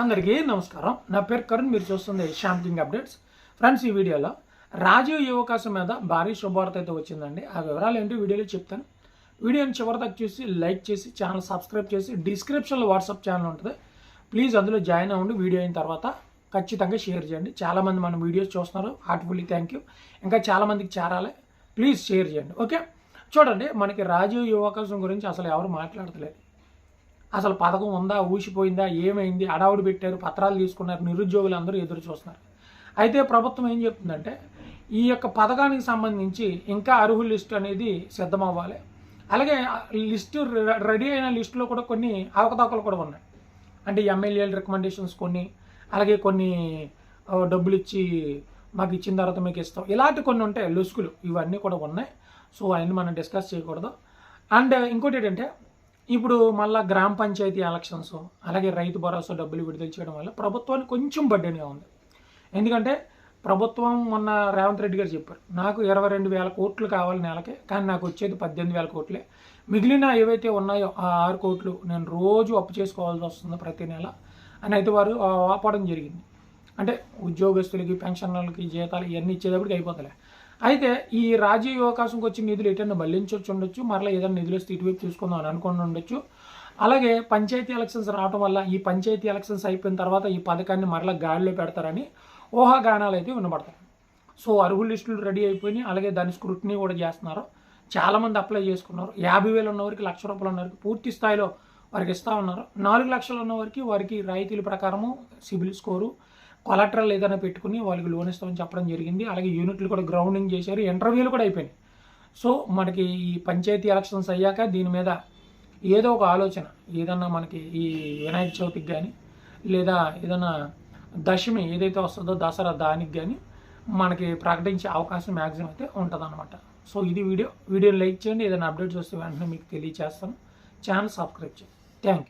అందరికీ నమస్కారం. నా పేరు కరుణ్ మీరు చూస్తుంది శ్యామ్ కింగ్ అప్డేట్స్ ఫ్రెండ్స్ ఈ వీడియోలో రాజీవ్ యువకాశం మీద భారీ శుభవార్త అయితే వచ్చిందండి. ఆ వివరాలు ఏంటో వీడియోలో చెప్తాను. వీడియోని చివరిదాకా చూసి లైక్ చేసి ఛానల్ సబ్స్క్రైబ్ చేసి డిస్క్రిప్షన్లో వాట్సాప్ ఛానల్ ఉంటుంది. ప్లీజ్ అందులో జాయిన్ అవ్వండి. వీడియో అయిన తర్వాత ఖచ్చితంగా షేర్ చేయండి. చాలామంది మన వీడియోస్ చూస్తున్నారు. Heartfully thank you. ఇంకా చాలామందికి చేరాలి. ప్లీజ్ షేర్ చేయండి. ఓకే? చూడండి మనకి రాజీవ్ యువకాశం గురించి అసలు ఎవరు మాట్లాడతలేదు. అసలు పథకం ఉందా ఊసిపోయిందా ఏమైంది అడావుడు పెట్టారు పత్రాలు తీసుకున్నారు నిరుద్యోగులు అందరూ ఎదురు చూస్తున్నారు. అయితే ప్రభుత్వం ఏం చెప్తుందంటే ఈ యొక్క పథకానికి సంబంధించి ఇంకా అర్హుల లిస్టు అనేది సిద్ధమవ్వాలి. అలాగే లిస్టు రెడీ అయిన లిస్టులో కూడా కొన్ని అవకతవకలు కూడా ఉన్నాయి. అంటే ఎమ్మెల్యేల రికమెండేషన్స్ కొన్ని అలాగే కొన్ని డబ్బులు ఇచ్చి మాకు ఇచ్చిన తర్వాత మీకు ఇస్తాం. ఇలాంటి కొన్ని ఉంటాయి లుసుకులు ఇవన్నీ కూడా ఉన్నాయి. సో అవన్నీ మనం డిస్కస్ చేయకూడదు. అండ్ ఇంకోటి ఏంటంటే ఇప్పుడు మళ్ళా గ్రామ పంచాయతీ ఎలక్షన్స్ అలాగే రైతు భరోసా డబ్బులు విడుదల చేయడం వల్ల ప్రభుత్వానికి కొంచెం బడ్డనిగా ఉంది. ఎందుకంటే ప్రభుత్వం మొన్న రేవంత్ రెడ్డి గారు చెప్పారు నాకు ఇరవై రెండు వేల కోట్లు కావాలి నెలకి కానీ నాకు వచ్చేది పద్దెనిమిది వేల కోట్లే. మిగిలిన ఏవైతే ఉన్నాయో ఆ ఆరు కోట్లు నేను రోజు అప్పు చేసుకోవాల్సి వస్తుంది ప్రతి నెల అని అయితే వారు ఆపడం జరిగింది. అంటే ఉద్యోగస్తులకి పెన్షనర్లకి జీతాలు ఇవన్నీ ఇచ్చేటప్పటికి అయిపోతలే. అయితే ఈ రాజీ అవకాశంకి వచ్చిన నిధులు ఎటన్నా మళ్ళించొచ్చు ఉండొచ్చు మరలా ఏదైనా నిధులు వస్తే ఇటువైపు చూసుకుందాం అని అనుకుని ఉండొచ్చు అలాగే పంచాయతీ ఎలక్షన్స్ రావడం వల్ల ఈ పంచాయతీ ఎలక్షన్స్ అయిపోయిన తర్వాత ఈ పథకాన్ని మరలా గాడిలో పెడతారని ఊహాగానాలు అయితే వినబడతాయి. సో అర్హుల లిస్టులు రెడీ అయిపోయినాయి అలాగే దాని స్క్రూటినీ కూడా చేస్తున్నారు. చాలామంది అప్లై చేసుకున్నారు. యాభై వేలు ఉన్న వారికి లక్ష రూపాయలు ఉన్నవారికి పూర్తి స్థాయిలో వారికి ఇస్తూ ఉన్నారు. నాలుగు లక్షలు ఉన్న వారికి వారికి రాయితీల ప్రకారము సిబిల్ స్కోరు కొలెక్టరల్ ఏదైనా పెట్టుకుని వాళ్ళకి లోన్ ఇస్తామని చెప్పడం జరిగింది. అలాగే యూనిట్లు కూడా గ్రౌండింగ్ చేశారు. ఇంటర్వ్యూలు కూడా అయిపోయినాయి. సో మనకి ఈ పంచాయతీ ఎలక్షన్స్ అయ్యాక దీని మీద ఏదో ఒక ఆలోచన. ఏదన్నా మనకి ఈ వినాయక చవితికి కానీ లేదా ఏదైనా దశమి ఏదైతే వస్తుందో దసరా దానికి కానీ మనకి ప్రకటించే అవకాశం మ్యాక్సిమం అయితే ఉంటుందన్నమాట. సో ఇది వీడియో. వీడియోని లైక్ చేయండి. ఏదైనా అప్డేట్స్ వస్తే వెంటనే మీకు తెలియజేస్తాను ఛానల్ సబ్స్క్రైబ్ చేయండి. Thank you